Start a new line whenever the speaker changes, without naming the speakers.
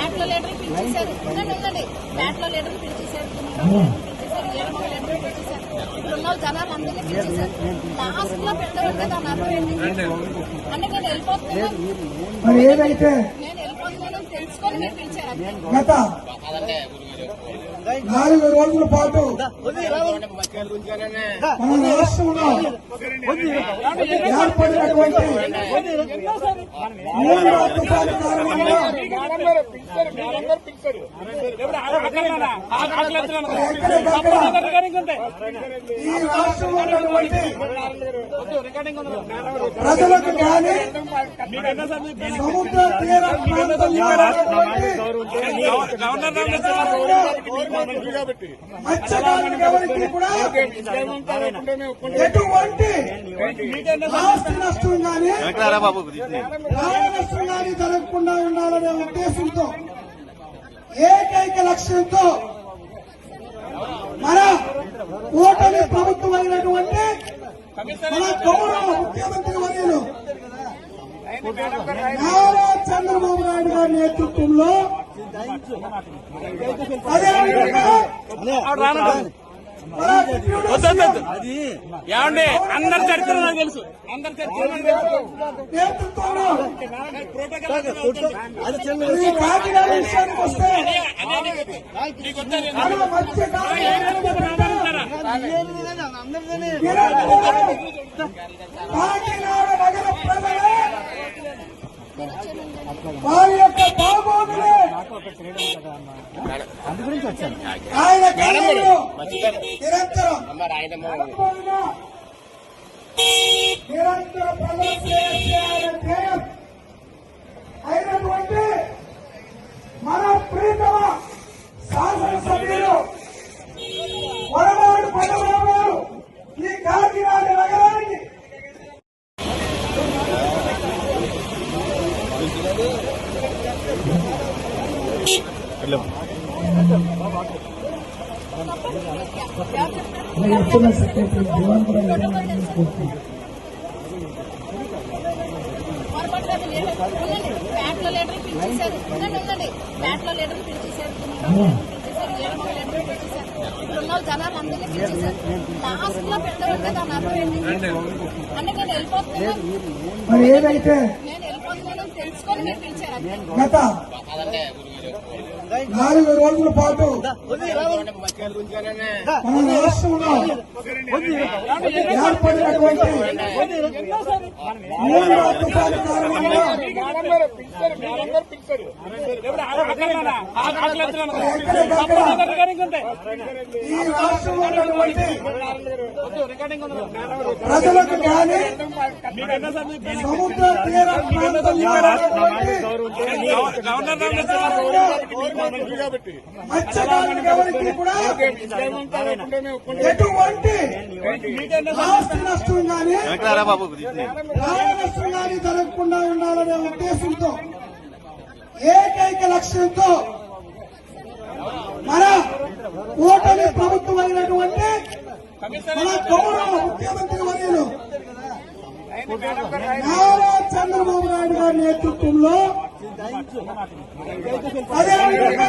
ఎప్పుడు
లీటర్ పిలిచేశారు ఉండండి ఉండండి లీటర్ పిలిచేశారు జనాలు అందరినీ పిలిచేశారు లాస్ట్లో దాని అర్థం ఏంటి వెళ్ళిపోతున్నాను
మరి ఏదైతే
నేను వెళ్ళిపోతున్నాను తెలుసుకొని మీరు పిలిచారు అంతే.
గత నాలుగు రోజుల పాటు మన రాష్ట్రంలో ఏర్పడినటువంటి మూడు తుఫాను కారణంగా ఎక్కడికక్కడ ఈ రాష్ట్రంలో ఉన్నటువంటి ప్రజలకు కానీ సముద్ర తీర మత్స్యకారులకు కూడా ఎటువంటి ఆస్తి నష్టం కానీ ప్రాణ నష్టం కానీ జరగకుండా ఉండాలనే ఉద్దేశంతో ఏకైక లక్ష్యంతో మన కూటమి ప్రభుత్వం అయినటువంటి మన గౌరవ ముఖ్యమంత్రి వర్యులు నారా చంద్రబాబు నాయుడు గారి నేతృత్వంలో సీఎం
ఏమండి? అందరి చరిత్ర నాకు తెలుసు. అందరి చరిత్ర
కాకినాడ నగర ప్రజలే వారి యొక్క బాగోగులే ఆయన నిరంతరం నిరంతర ప్రజల శ్రేయస్సే ఆయన ధ్యేయం అయినటువంటి మన ప్రీతమ శాసనసభ్యులు వరమాడు పదరావు గారు ఈ కాకినాడ నగరానికి ఎప్పుడు సెక్రటరీ దివాన్ కూడా విధానం
పిలిచేశారు ఉండండి ఉండండి పిలిచేశారు పిలిచేశారు ఏడమగ లీటర్ పిలిచేశారు ఇప్పుడు ఉన్న జనాలు అందరినీ పిలిచేశారు. లాస్ట్లో పెట్టబట్టే దాని అర్థం ఏంటి అంటే నేను వెళ్ళిపోతున్నాను.
మరి ఏదైతే
నేను వెళ్ళిపోతున్నాను తెలుసుకొని మీరు పిలిచారు అంతే.
గత నాలుగు రోజుల పాటు మన రాష్ట్రంలో ఏర్పడినటువంటి మూడు తుఫాను కారణంగా ఈ రాష్ట్రంలో ఉన్నటువంటి ప్రజలకు కానీ సముద్ర తీర ప్రాంతంలో ఉన్నటువంటి మత్స్యకారులకు ఎవరికి కూడా ఎటువంటి ఆస్తి నష్టం కానీ ప్రాణ నష్టం కానీ జరగకుండా ఉండాలనే ఉద్దేశంతో ఏకైక లక్ష్యంతో మన ఓటమి ప్రభుత్వం అయినటువంటి మన గౌరవ ముఖ్యమంత్రి వర్యులు నారా చంద్రబాబు నాయుడు గారి నేతృత్వంలో అదేవిధంగా